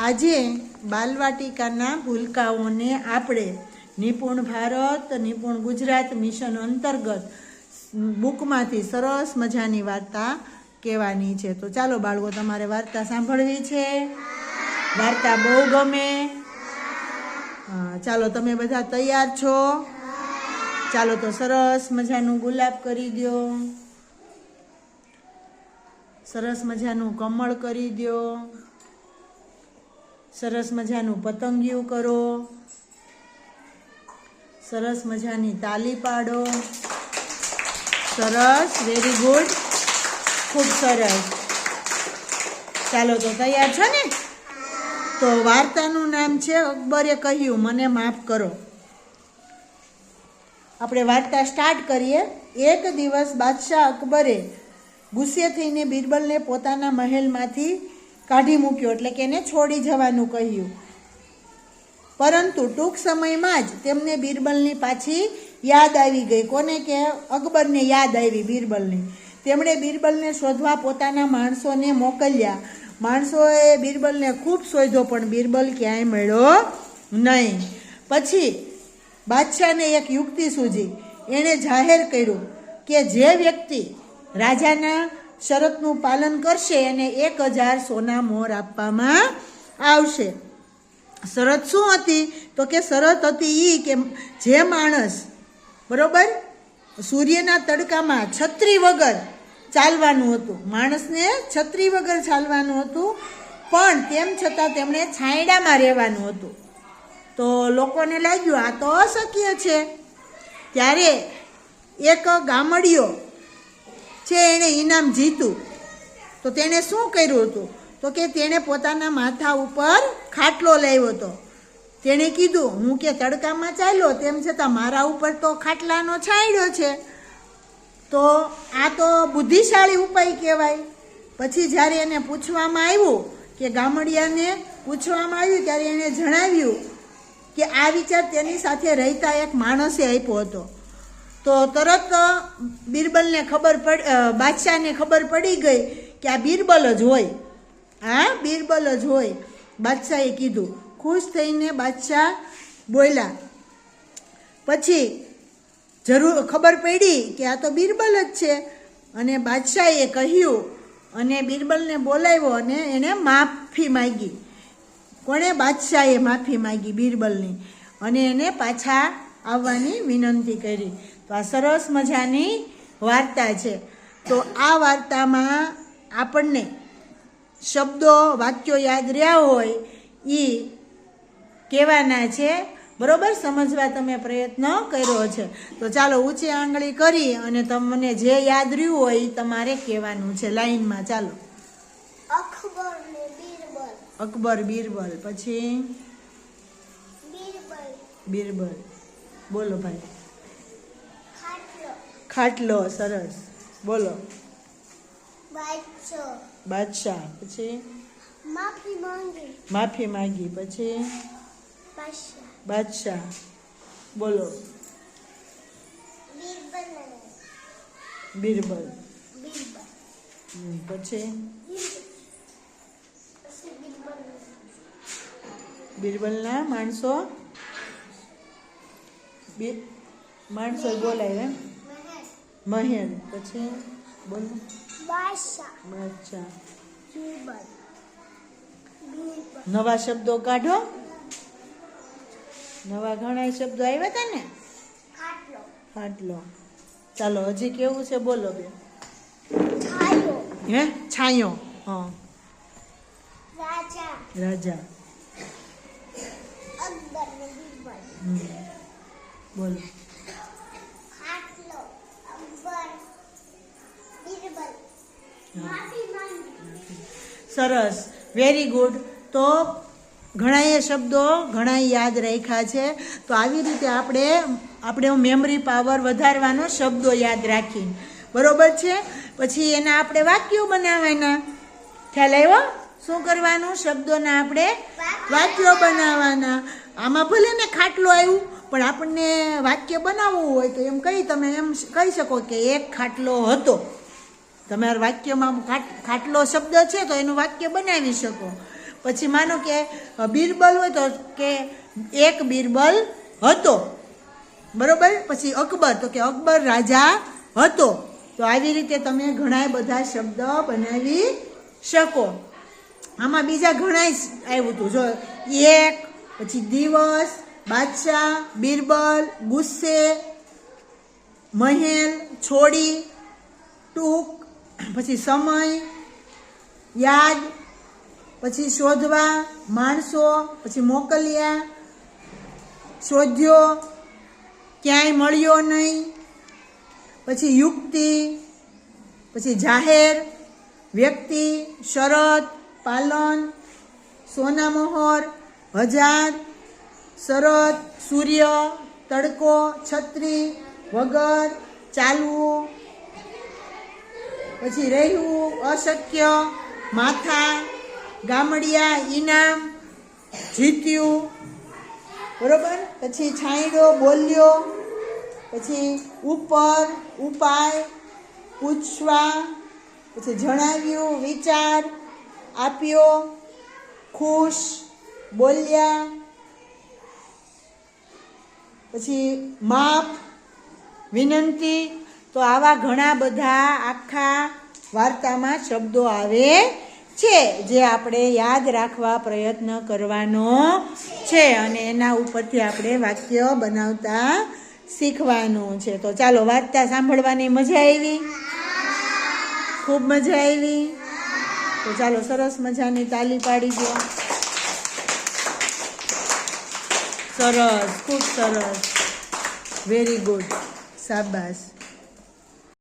આજે બાલવાટિકાના ભૂલકાઓને આપણે નિપુણ ભારત, નિપુણ ગુજરાત મિશન અંતર્ગત બુકમાંથી સરસ મજાની વાર્તા કહેવાની છે. તો ચાલો બાળકો, તમારે વાર્તા સાંભળવી છે? વાર્તા બહુ ગમે. ચાલો, તમે બધા તૈયાર છો? ચાલો તો સરસ મજાનું ગુલાબ કરી દો સરસ મજાનું કમળ કરી દો સરસ મજાનું પતંગિયું કરો. સરસ મજાની તાલી પાડો. સરસ વેરી ગુડ ખૂબ સરસ. ચાલો તો તૈયાર છો ને? તો વાર્તાનું નામ છે અકબરે કહ્યું, મને માફ કરો. આપણે વાર્તા સ્ટાર્ટ કરીએ. એક દિવસ બાદશાહ અકબરે ગુસ્સે થઈને બિરબલને પોતાના મહેલમાંથી કાઢી મૂક્યો એટલે કે એને છોડી જવાનું કહ્યું. પરંતુ ટૂંક સમયમાં જ તેમને બિરબલની પાછી યાદ આવી ગઈ. કોને કે? અકબરને યાદ આવી બિરબલની. તેમણે બિરબલને શોધવા પોતાના માણસોને મોકલ્યા. માણસોએ બિરબલને ખૂબ શોધ્યો, પણ બિરબલ ક્યાંય મળ્યો નહીં. પછી બાદશાહને એક યુક્તિ સૂજી. એણે જાહેર કર્યું કે જે વ્યક્તિ રાજાના શરતનું પાલન કરશે એને એક હજાર સોના મોર આપવામાં આવશે. શરત શું હતી? તો કે શરત હતી એ કે જે માણસ, બરોબર? સૂર્યના તડકામાં છત્રી વગર ચાલવાનું હતું. માણસને છત્રી વગર ચાલવાનું હતું, પણ તેમ છતાં તેમણે છાંયડામાં રહેવાનું હતું. તો લોકોને લાગ્યું, આ તો અશક્ય છે. ત્યારે એક ગામડિયો છે એણે ઇનામ જીતું. તો તેણે શું કર્યું હતું? તો કે તેણે પોતાના માથા ઉપર ખાટલો લાવ્યો હતો. તેણે કીધું, હું કે તડકામાં ચાલ્યો, તેમ છતાં મારા ઉપર તો ખાટલાનો છાંયડો છે. તો આ તો બુદ્ધિશાળી ઉપાય કહેવાય. પછી જ્યારે એને પૂછવામાં આવ્યું કે ગામડિયાને પૂછવામાં આવ્યું, ત્યારે એણે જણાવ્યું કે આ વિચાર તેની સાથે રહેતા એક માણસે આપ્યો હતો. તો તરત બિરબલને ખબર પડ બાદશાહને ખબર પડી ગઈ કે આ બિરબલ જ હોય. હા? બિરબલ જ હોય. બાદશાહે કીધું. ખુશ થઈને બાદશાહ બોલ્યા. પછી જરૂર, ખબર પડી કે આ તો બિરબલ જ છે. અને બાદશાહે કહ્યું અને બિરબલને બોલાવ્યો અને એણે માફી માગી. કોણે? બાદશાહે માફી માગી બિરબલની. અને એને પાછા આવવાની વિનંતી કરી. તો આ સરસ મજાની વાર્તા છે. તો આ વાર્તામાં આપણને શબ્દો વાક્યો યાદ રહ્યા હોય એ કહેવાના છે. બરોબર? સમજવા તમે પ્રયત્ન કર્યો છે. તો ચાલો ઊંચી આંગળી કરી અને તમને જે યાદ રહ્યું હોય એ તમારે કહેવાનું છે લાઈનમાં. ચાલો. અકબર બીરબલ. પછી? બીરબલ. બિરબલ. બોલો ભાઈ. ખાટલો. સરસ. બોલો. બાદશાહ. પછી? માફી માંગી. માફી માંગી. પછી? બાદશાહ. બોલો. બીરબલ પછી? પછી બીરબલ. બિરબલના માણસો? બિર માણસો બોલાય એમ? મહેન. પછી? બોલો. બાદશાહ. નવા શબ્દો કાઢો. નવા ઘણા શબ્દો આવ્યા હતા ને? ખાટલો. ચાલો હજી કેવું છે બોલો બે. હે? છાંયો. હા. રાજા. રાજા. અકબર ને બીરબલ. બોલો. સરસ. વેરી ગુડ તો ઘણાએ શબ્દો ઘણા યાદ રાખ્યા છે. તો આવી રીતે આપણે આપણે મેમરી પાવર વધારવાનો શબ્દો યાદ રાખીને. બરોબર છે? પછી એના આપણે વાક્યો બનાવવાના. ખ્યાલ આવ્યો? શું કરવાનું? શબ્દોના આપણે વાક્યો બનાવવાના. આમાં ભલે ને ખાટલો આવ્યું પણ આપણને વાક્ય બનાવવું હોય તો એમ કહી તમે એમ કહી શકો કે એક ખાટલો હતો. તમારા વાક્યમાં ખાટ- ખાટલો શબ્દ છે તો એનું વાક્ય બનાવી શકો. પછી માનો કે બિરબલ હોય તો કે એક બિરબલ હતો. બરોબર? પછી અકબર તો કે અકબર રાજા હતો. તો આવી રીતે તમે ઘણા બધા શબ્દ બનાવી શકો. આમાં બીજા ઘણા આવ્યું હતું જો, એક, પછી દિવસ બાદશાહ, બિરબલ, ગુસ્સે, મહેલ, છોડી, ટૂંક, પછી સમય, યાદ, પછી શોધવા, માણસો, પછી મોકલ્યા, શોધ્યો, ક્યાંય મળ્યો નહીં, પછી યુક્તિ, પછી જાહેર, વ્યક્તિ, શરત, પાલન, સોનામોહર, હજાર શરત સૂર્ય, તડકો, છત્રી, વગર, ચાલવું. પછી રહેવું, અશક્ય, માથા, ગામડિયા ઈનામ જીત્યું. બરોબર? પછી છાંયડો, બોલ્યો. પછી ઉપર, ઉપાય, પૂછવા. પછી જણાવ્યું, વિચાર, આપ્યો, ખુશ, બોલ્યા. પછી માપ, વિનંતી, તો આવા ઘણા બધા આખા વાર્તામાં શબ્દો આવે છે, જે આપણે યાદ રાખવા પ્રયત્ન કરવાનો છે અને એના ઉપરથી આપણે વાક્ય બનાવતા શીખવાનું છે. તો ચાલો વાર્તા સાંભળવાની મજા આવી? ખૂબ મજા આવી? તો ચાલો સરસ મજાની તાલી પાડી દો. સરસ ખૂબ સરસ વેરી ગુડ શાબાશ